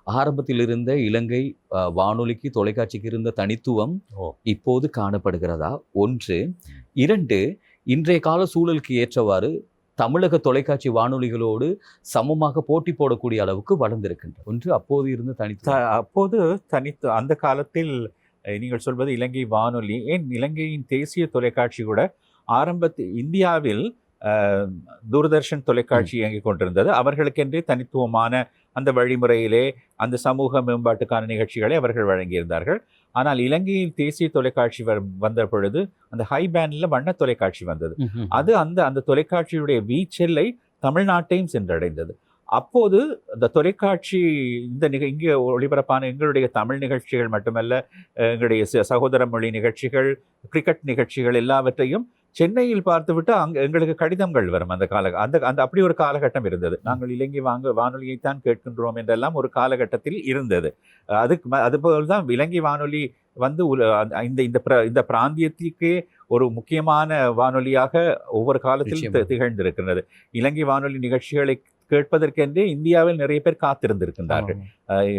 ஆரம்பத்தில் இருந்த இலங்கை வானொலிக்கு தொலைக்காட்சிக்கு இருந்த தனித்துவம். இப்போது காணப்படுகிறதா? ஒன்று. இரண்டு இன்றைய கால சூழலுக்கு ஏற்றவாறு தமிழக தொலைக்காட்சி வானொலிகளோடு சமமாக போட்டி போடக்கூடிய அளவுக்கு வளர்ந்திருக்கின்றன ஒன்று. அப்போது இருந்த தனித்துவம். த- அப்போது தனித்து அந்த காலத்தில் நீங்கள் சொல்வது இலங்கை வானொலி ஏன் இலங்கையின் தேசிய தொலைக்காட்சி கூட ஆரம்பத்தில் இந்தியாவில் தூர்தர்ஷன் தொலைக்காட்சி இயங்கிக் கொண்டிருந்தது. அவர்களுக்கென்றே தனித்துவமான அந்த வழிமுறையிலே அந்த சமூக மேம்பாட்டுக்கான நிகழ்ச்சிகளை அவர்கள் வழங்கியிருந்தார்கள். ஆனால் இலங்கையில் தேசிய தொலைக்காட்சி வ- வந்த பொழுது அந்த ஹை பேண்ட்ல வண்ண தொலைக்காட்சி வந்தது. அது அந்த அந்த தொலைக்காட்சியுடைய வீச்செல்லை தமிழ்நாட்டையும் சென்றடைந்தது. அப்போது இந்த தொலைக்காட்சி இந்த நிக இங்கே ஒளிபரப்பான எங்களுடைய தமிழ் நிகழ்ச்சிகள் மட்டுமல்ல எங்களுடைய சகோதர மொழி நிகழ்ச்சிகள் கிரிக்கெட் நிகழ்ச்சிகள் எல்லாவற்றையும் சென்னையில் பார்த்துவிட்டு அங்க எங்களுக்கு கடிதங்கள் வரும் அந்த கால அந்த அந்த அப்படி ஒரு காலகட்டம் இருந்தது. நாங்கள் இலங்கை வாங்க வானொலியைத்தான் கேட்கின்றோம் என்றெல்லாம் ஒரு காலகட்டத்தில் இருந்தது. அதுக்கு அதுபோல் தான் இலங்கை வானொலி வந்து இந்த இந்த பிர- இந்த பிராந்தியத்திற்கே ஒரு முக்கியமான வானொலியாக ஒவ்வொரு காலத்தில் திகழ்ந்திருக்கிறது இலங்கை வானொலி நிகழ்ச்சிகளை கேட்பதற்கென்றே இந்தியாவில் நிறைய பேர் காத்திருந்திருக்கின்றார்கள்.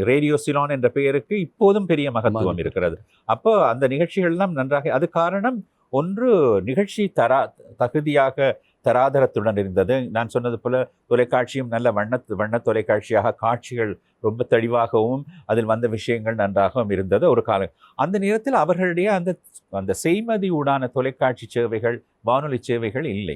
ரேடியோ சிலோன் என்ற பெயருக்கு இப்போதும் பெரிய மகத்துவம். இருக்கிறது. அப்போ அந்த நிகழ்ச்சிகள் எல்லாம் நன்றாக அது காரணம் ஒன்று நிகழ்ச்சி தரா தகுதியாக தராதரத்துடன் இருந்தது. நான் சொன்னது போல தொலைக்காட்சியும் நல்ல வண்ண வண்ண தொலைக்காட்சியாக காட்சிகள் ரொம்ப தெளிவாகவும் அதில் வந்த விஷயங்கள் நன்றாகவும் இருந்தது ஒரு காலம் அந்த நேரத்தில் அவர்களுடைய அந்த அந்த செய்மதி ஊடான தொலைக்காட்சி சேவைகள் வானொலி சேவைகள் இல்லை.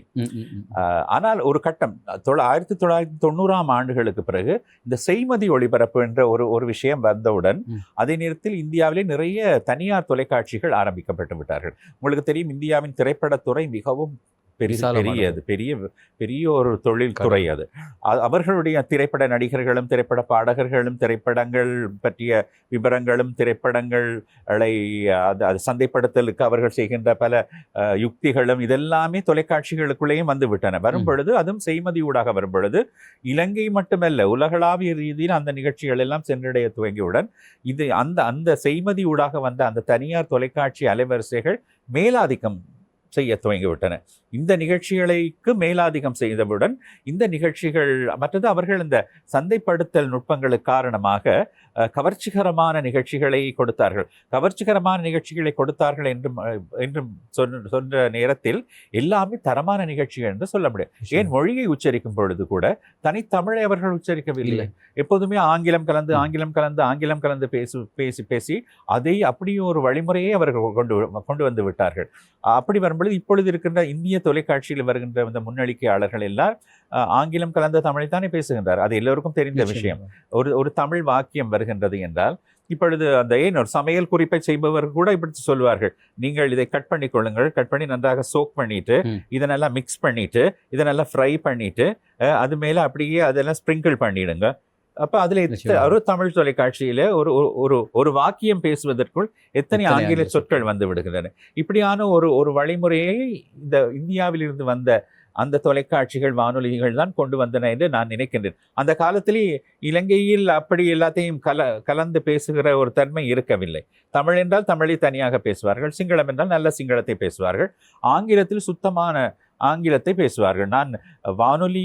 ஆனால் ஒரு கட்டம் தொள்ள ஆயிரத்தி தொள்ளாயிரத்தி தொண்ணூறாம் ஆண்டுகளுக்கு பிறகு இந்த செய்மதி ஒளிபரப்பு என்ற ஒரு ஒரு விஷயம் வந்தவுடன். அதே நேரத்தில் இந்தியாவிலே நிறைய தனியார் தொலைக்காட்சிகள் ஆரம்பிக்கப்பட்டு விட்டார்கள். உங்களுக்கு தெரியும் இந்தியாவின் திரைப்படத்துறை மிகவும் பெரிய விசாலமானது. பெரியது பெரிய பெரிய ஒரு தொழில் துறை அது அவர்களுடைய திரைப்பட நடிகர்களும் திரைப்பட பாடகர்களும் திரைப்படங்கள் பற்றிய விவரங்களும் திரைப்படங்களை அது அது சந்தைப்படுத்தலுக்கு அவர்கள் செய்கின்ற பல யுக்திகளும் இதெல்லாமே தொலைக்காட்சிகளுக்குள்ளேயும் வந்து விட்டன வரும். பொழுது அதுவும் செய்மதி ஊடாக வரும் பொழுது இலங்கை மட்டுமல்ல உலகளாவிய ரீதியில் அந்த நிகழ்ச்சிகள் எல்லாம் சென்றடைய துவங்கியவுடன் இது அந்த அந்த செய்மதி ஊடாக வந்த அந்த தனியார் தொலைக்காட்சி அலைவரிசைகள் மேலாதிக்கம் செய்ய துவங்கிவிட்டன. இந்த நிகழ்ச்சிகளுக்கு மேலாதிக்கம் செய்தவுடன் இந்த நிகழ்ச்சிகள் மற்றது அவர்கள் இந்த சந்தைப்படுத்தல் நுட்பங்களுக்கு காரணமாக கவர்ச்சிகரமான நிகழ்ச்சிகளை கொடுத்தார்கள். கவர்ச்சிகரமான நிகழ்ச்சிகளை கொடுத்தார்கள் என்றும் என்றும் சொன்ன நேரத்தில் எல்லாமே தரமான நிகழ்ச்சிகள் என்று சொல்ல முடியும் ஏன் மொழியை உச்சரிக்கும் பொழுது கூட தனித்தமிழை அவர்கள் உச்சரிக்கவில்லை. எப்போதுமே ஆங்கிலம் கலந்து. ஆங்கிலம் கலந்து ஆங்கிலம் கலந்து பேசு பேசி பேசி அதை அப்படியே ஒரு வழிமுறையை அவர்கள் கொண்டு கொண்டு வந்து விட்டார்கள். அப்படி வரும்பொழுது இப்பொழுது இருக்கின்ற இந்திய தொலைக்காட்சியில் வருகின்ற இந்த முன்னணிக்கையாளர்கள் எல்லாம் ஆங்கிலம் கலந்த தமிழைத்தானே பேசுகின்றார். அது எல்லோருக்கும் தெரிந்த விஷயம். ஒரு ஒரு தமிழ் வாக்கியம் வருகின்றது என்றால் இப்பொழுது அந்த ஏன் ஒரு சமையல் குறிப்பை செய்பவர் கூட இப்படி சொல்வார்கள். நீங்கள் இதை கட் பண்ணி கொள்ளுங்கள். கட் பண்ணி நன்றாக சோக் பண்ணிட்டு. இதை நல்லா மிக்ஸ் பண்ணிட்டு இதை நல்லா ஃப்ரை பண்ணிட்டு அது மேல அப்படியே அதெல்லாம் ஸ்ப்ரிங்கிள் பண்ணிடுங்க. அப்ப அதுல. ஒரு தமிழ் தொலைக்காட்சியில ஒரு ஒரு- ஒரு வாக்கியம் பேசுவதற்குள் எத்தனை ஆங்கில சொற்கள் வந்து விடுகின்றன? இப்படியான ஒரு ஒரு வழிமுறையை இந்த இந்தியாவிலிருந்து வந்த அந்த தொலைக்காட்சிகள் வானொலிகள் தான் கொண்டு வந்தன என்று நான் நினைக்கின்றேன். அந்த காலத்திலே இலங்கையில் அப்படி எல்லாத்தையும் கல கலந்து பேசுகிற ஒரு தன்மை இருக்கவில்லை. தமிழ் என்றால் தமிழை தனியாக பேசுவார்கள் சிங்களம் என்றால் நல்ல சிங்களத்தை பேசுவார்கள். ஆங்கிலத்தில் சுத்தமான ஆங்கிலத்தை பேசுவார்கள் நான் வானொலி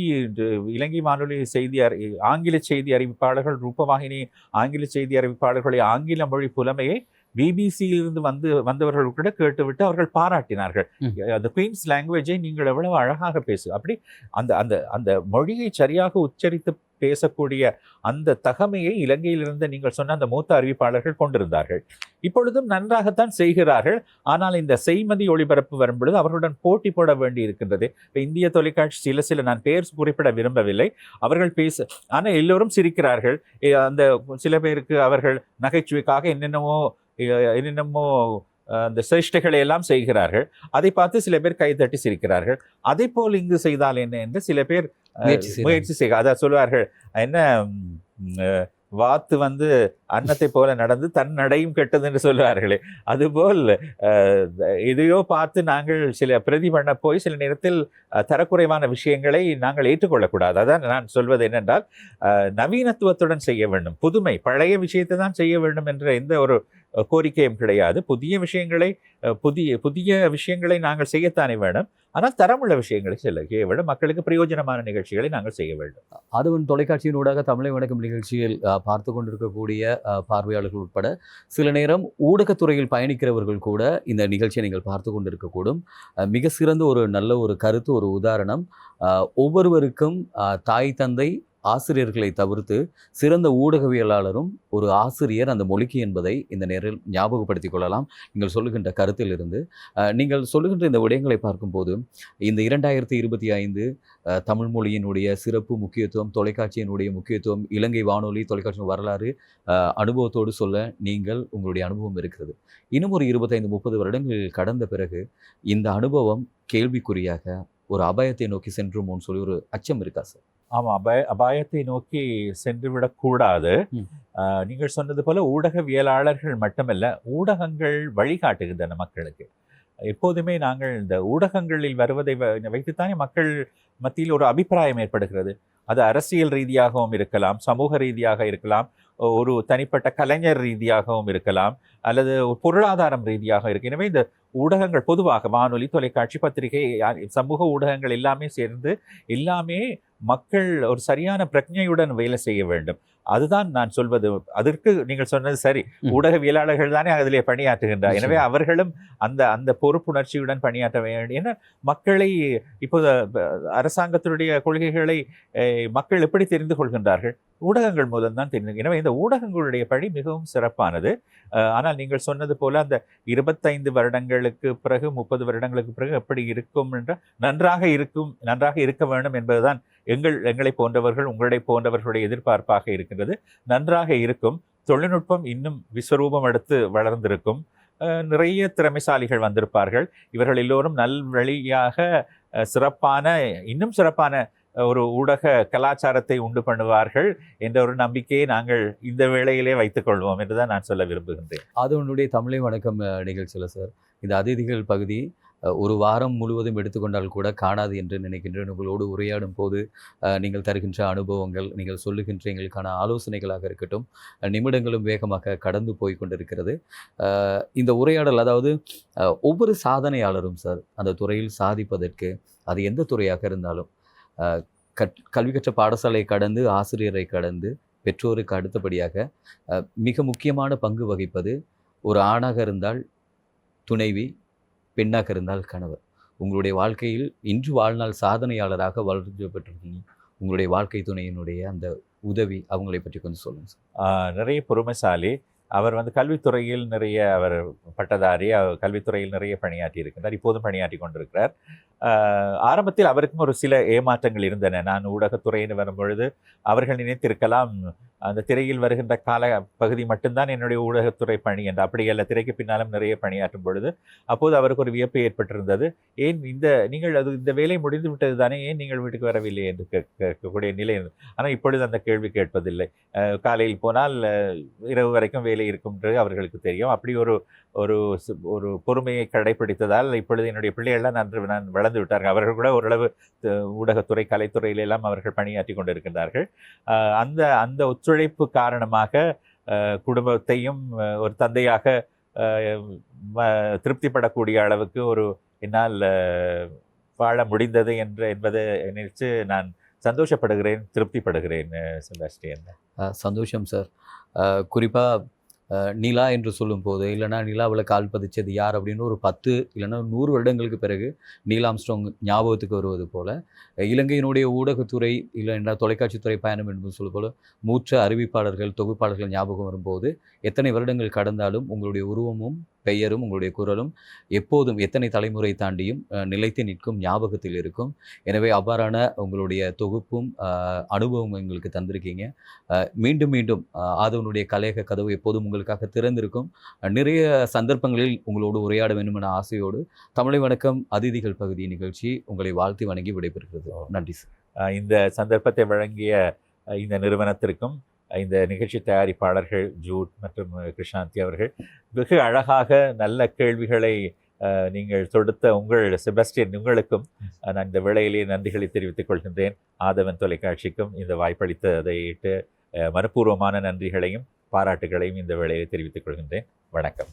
இலங்கை வானொலி செய்தி அறி ஆங்கில செய்தி அறிவிப்பாளர்கள் ரூபவாகினி ஆங்கில செய்தி அறிவிப்பாளர்களை ஆங்கில மொழி புலமையை பிபிசியிலிருந்து வந்து வந்தவர்கள் கூட கேட்டுவிட்டு அவர்கள் பாராட்டினார்கள். அந்த குயின்ஸ் லாங்குவேஜை நீங்கள் எவ்வளவு அழகாக பேசு அப்படி அந்த அந்த அந்த மொழியை சரியாக உச்சரித்து பேசக்கூடிய அந்த தகமையை இலங்கையிலிருந்து நீங்கள் சொன்ன அந்த மூத்த அறிவிப்பாளர்கள் கொண்டிருந்தார்கள். இப்பொழுதும் நன்றாகத்தான் செய்கிறார்கள். ஆனால் இந்த செய்மதி ஒளிபரப்பு வரும்பொழுது அவர்களுடன் போட்டி போட வேண்டி இருக்கின்றது இப்போ இந்திய தொலைக்காட்சி சில சில நான் பெயர் குறிப்பிட விரும்பவில்லை. அவர்கள் பேச ஆனால் எல்லோரும் சிரிக்கிறார்கள். அந்த சில பேருக்கு அவர்கள் நகைச்சுவைக்காக என்னென்னமோ என்னென்னமோ அந்த சேஷ்டைகளை எல்லாம் செய்கிறார்கள். அதை பார்த்து சில பேர் கைதட்டி சிரிக்கிறார்கள். அதே போல் இங்கு செய்தால் என்ன என்று சில பேர் முயற்சி செய்க அதான் சொல்லுவார்கள் என்ன வாத்து வந்து அன்னத்தை போல நடந்து தன் நடையும் கெட்டது என்று சொல்வார்களே அதுபோல் எதையோ பார்த்து நாங்கள் சில பிரதி பண்ண போய் சில நேரத்தில் தரக்குறைவான விஷயங்களை நாங்கள் ஏற்றுக்கொள்ளக்கூடாது. அதான் நான் சொல்வது என்னென்றால் நவீனத்துவத்துடன் செய்ய வேண்டும். புதுமை பழைய விஷயத்தை தான் செய்ய வேண்டும் என்ற எந்த ஒரு கோரிக்கையும் கிடையாது. புதிய விஷயங்களை புதிய புதிய விஷயங்களை நாங்கள் செய்யத்தானே வேணும். ஆனால் தரமுள்ள விஷயங்களை செய்ய வேண்டும். மக்களுக்கு பிரயோஜனமான நிகழ்ச்சிகளை நாங்கள் செய்ய வேண்டும். அதுவும் தொலைக்காட்சியின் ஊடாக தமிழை வணக்கம் நிகழ்ச்சியில் பார்த்து கொண்டிருக்கக்கூடிய பார்வையாளர்கள் உட்பட சில நேரம் ஊடகத்துறையில் பயணிக்கிறவர்கள் கூட இந்த நிகழ்ச்சியை நீங்கள் பார்த்து கொண்டிருக்கக்கூடும். மிக சிறந்த ஒரு நல்ல ஒரு கருத்து ஒரு உதாரணம். ஒவ்வொருவருக்கும் தாய் தந்தை ஆசிரியர்களை தவிர்த்து சிறந்த ஊடகவியலாளரும் ஒரு ஆசிரியர் அந்த மொழிக்கு என்பதை இந்த நேரில் ஞாபகப்படுத்திக் கொள்ளலாம். நீங்கள் சொல்லுகின்ற கருத்திலிருந்து நீங்கள் சொல்லுகின்ற இந்த விடயங்களை பார்க்கும்போது இந்த இரண்டாயிரத்தி இருபத்தி ஐந்து தமிழ் மொழியினுடைய சிறப்பு முக்கியத்துவம் தொலைக்காட்சியினுடைய முக்கியத்துவம் இலங்கை வானொலி தொலைக்காட்சி வரலாறு அனுபவத்தோடு சொல்ல நீங்கள் உங்களுடைய அனுபவம் இருக்கிறது. இன்னும் ஒரு இருபத்தைந்து முப்பது வருடங்கள் கடந்த பிறகு இந்த அனுபவம் கேள்விக்குறியாக ஒரு அபாயத்தை நோக்கி சென்றுமோன்னு சொல்லி ஒரு அச்சம் இருக்கா சார்? ஆமாம் அபாய அபாயத்தை நோக்கி சென்று விடக்கூடாது நீங்கள் சொன்னது போல ஊடகவியலாளர்கள் மட்டுமல்ல ஊடகங்கள் வழிகாட்டுகின்றன மக்களுக்கு. எப்போதுமே நாங்கள் இந்த ஊடகங்களில் வருவதை வைத்துத்தானே மக்கள் மத்தியில் ஒரு அபிப்பிராயம் ஏற்படுகிறது. அது அரசியல் ரீதியாகவும் இருக்கலாம் சமூக ரீதியாக இருக்கலாம் ஒரு தனிப்பட்ட கலைஞர் ரீதியாகவும் இருக்கலாம் அல்லது பொருளாதாரம் ரீதியாக இருக்கு. எனவே இந்த ஊடகங்கள் பொதுவாக வானொலி தொலைக்காட்சி பத்திரிகை சமூக ஊடகங்கள் எல்லாமே சேர்ந்து எல்லாமே மக்கள் ஒரு சரியான பிரஜையுடன் வேலை செய்ய வேண்டும். அதுதான் நான் சொல்வது. அதற்கு நீங்கள் சொன்னது சரி. ஊடகவியலாளர்கள் தானே அதிலே பணியாற்றுகின்றார். எனவே. அவர்களும் அந்த அந்த பொறுப்புணர்ச்சியுடன் பணியாற்ற வேண்டும் ஏன்னா மக்களை இப்போது அரசாங்கத்தினுடைய கொள்கைகளை மக்கள் எப்படி தெரிந்து கொள்கின்றார்கள்? ஊடகங்கள் மூலம் தான் தெரிந்து எனவே இந்த ஊடகங்களுடைய பணி மிகவும் சிறப்பானது. ஆனால் நீங்கள் சொன்னது போல அந்த இருபத்தைந்து வருடங்களுக்கு பிறகு முப்பது வருடங்களுக்கு பிறகு எப்படி இருக்கும் என்ற நன்றாக இருக்கும் நன்றாக இருக்க வேண்டும் என்பதுதான் எங்கள் எங்களை போன்றவர்கள் உங்களை போன்றவர்களுடைய எதிர்பார்ப்பாக இருக்கின்றது நன்றாக இருக்கும். தொழில்நுட்பம் இன்னும் விஸ்வரூபம் எடுத்து வளர்ந்திருக்கும். நிறைய திறமைசாலிகள் வந்திருப்பார்கள். இவர்கள் எல்லோரும் நல் வழியாக சிறப்பான இன்னும் சிறப்பான ஒரு ஊடக கலாச்சாரத்தை உண்டு பண்ணுவார்கள் என்ற ஒரு நம்பிக்கையை நாங்கள் இந்த வேளையிலே வைத்துக் கொள்வோம் என்றுதான் நான் சொல்ல விரும்புகின்றேன். அது உன்னுடைய தமிழை வணக்கம் நிகழ்ச்சியில் சார். இந்த அதிதிகள் பகுதி ஒரு வாரம் முழுவதும் எடுத்துக்கொண்டால் கூட காணாது என்று நினைக்கின்றேன். உங்களோடு உரையாடும் போது நீங்கள் தருகின்ற அனுபவங்கள் நீங்கள் சொல்லுகின்ற எங்களுக்கான ஆலோசனைகளாக இருக்கட்டும் நிமிடங்களும் வேகமாக கடந்து போய் கொண்டிருக்கிறது. இந்த உரையாடல் அதாவது ஒவ்வொரு சாதனையாளரும் சார் அந்த துறையில் சாதிப்பதற்கு அது எந்த துறையாக இருந்தாலும் கற் கல்வி கற்ற பாடசாலை கடந்து ஆசிரியரை கடந்து பெற்றோருக்கு அடுத்தபடியாக மிக முக்கியமான பங்கு வகிப்பது ஒரு ஆணாக இருந்தால் துணைவி பெண்ணாக இருந்தால் கணவர். உங்களுடைய வாழ்க்கையில் இன்று வாழ்நாள் சாதனையாளராக வளர்ச்சி பெற்றிருக்கீங்க. உங்களுடைய வாழ்க்கை துணையினுடைய அந்த உதவி அவங்களை பற்றி கொஞ்சம் சொல்லுங்க சார். நிறைய பொறுமைசாலி. அவர் வந்து கல்வித்துறையில் நிறைய அவர் பட்டதாரி அவர் கல்வித்துறையில் நிறைய பணியாற்றி இருக்கின்றார். இப்போதும் பணியாற்றி கொண்டிருக்கிறார். ஆரம்பத்தில் அவருக்கும் ஒரு சில ஏமாற்றங்கள் இருந்தன. நான் ஊடகத்துறைன்னு வரும்பொழுது அவர்கள் நினைத்திருக்கலாம் அந்த திரையில் வருகின்ற கால பகுதி மட்டும்தான் என்னுடைய ஊடகத்துறை பணி என்று அப்படியல்ல திரைக்கு பின்னாலும் நிறைய பணியாற்றும் பொழுது அப்போது அவருக்கு ஒரு வியப்பு ஏற்பட்டிருந்தது. ஏன் இந்த நீங்கள் அது இந்த வேலை முடிந்து விட்டது தானே ஏன் நீங்கள் வீட்டுக்கு வரவில்லை என்று கேட்கக்கூடிய நிலை இருந்தது. ஆனால் இப்பொழுது அந்த கேள்வி கேட்பதில்லை. காலையில் போனால் இரவு வரைக்கும் வேலை இருக்கும் என்று அவர்களுக்கு தெரியும். அப்படி ஒரு ஒரு ஒரு பொறுமையை கடைபிடித்ததால் இப்பொழுது என்னுடைய பிள்ளைகள்லாம் நன்று நான் வளர்ந்து விட்டார்கள். அவர்கள் கூட ஓரளவு ஊடகத்துறை கலைத்துறையிலெல்லாம் அவர்கள் பணியாற்றி கொண்டிருக்கின்றார்கள். அந்த அந்த அந்த ஒத்துழைப்பு காரணமாக குடும்பத்தையும் ஒரு தந்தையாக திருப்திப்படக்கூடிய அளவுக்கு ஒரு என்னால் வாழ முடிந்தது என்று என்பதை நினைத்து நான் சந்தோஷப்படுகிறேன் திருப்திப்படுகிறேன் அஹ், செபாஸ்டியன் சந்தோஷம் சார். குறிப்பாக நிலா என்று சொல்லும்போது இல்லைன்னா நிலாவில் கால் பதிச்சது யார் அப்படின்னு ஒரு பத்து இல்லைன்னா நூறு வருடங்களுக்கு பிறகு நீல் ஆம்ஸ்ட்ராங் ஞாபகத்துக்கு வருவது போல் இலங்கையினுடைய ஊடகத்துறை இல்லைன்னா தொலைக்காட்சித்துறை பயணம் என்பது சொல்ல போல் மூற்ற அறிவிப்பாளர்கள் தொகுப்பாளர்கள் ஞாபகம் வரும்போது எத்தனை வருடங்கள் கடந்தாலும் உங்களுடைய உருவமும் பெயரும் உங்களுடைய குரலும் எப்போதும் எத்தனை தலைமுறை தாண்டியும் நிலைத்து நிற்கும் ஞாபகத்தில் இருக்கும். எனவே அவ்வாறான உங்களுடைய தொகுப்பும் அனுபவம் எங்களுக்கு தந்திருக்கீங்க. மீண்டும் மீண்டும் ஆதவனுடைய கலையக கதவு எப்போதும் உங்களுக்காக திறந்திருக்கும். நிறைய சந்தர்ப்பங்களில் உங்களோடு உரையாட வேண்டும் என ஆசையோடு தமிழை வணக்கம் அதிதிகள் பகுதி நிகழ்ச்சி உங்களை வாழ்த்தி வணங்கி விடைபெறுகிறது. நன்றி சார். இந்த சந்தர்ப்பத்தை வழங்கிய இந்த நிறுவனத்திற்கும் இந்த நிகழ்ச்சி தயாரிப்பாளர்கள் ஜூட் மற்றும் கிருஷ்ணாந்தி அவர்கள் வெகு அழகாக நல்ல கேள்விகளை நீங்கள் தொடுத்த உங்கள் செபஸ்டியன் உங்களுக்கும் நான் இந்த வேளையிலேயே நன்றிகளை தெரிவித்துக் கொள்கின்றேன். ஆதவன் தொலைக்காட்சிக்கும் இந்த வாய்ப்பளித்ததை இட்டு மனப்பூர்வமான நன்றிகளையும் பாராட்டுகளையும் இந்த வேளையில் தெரிவித்துக் கொள்கின்றேன். வணக்கம்.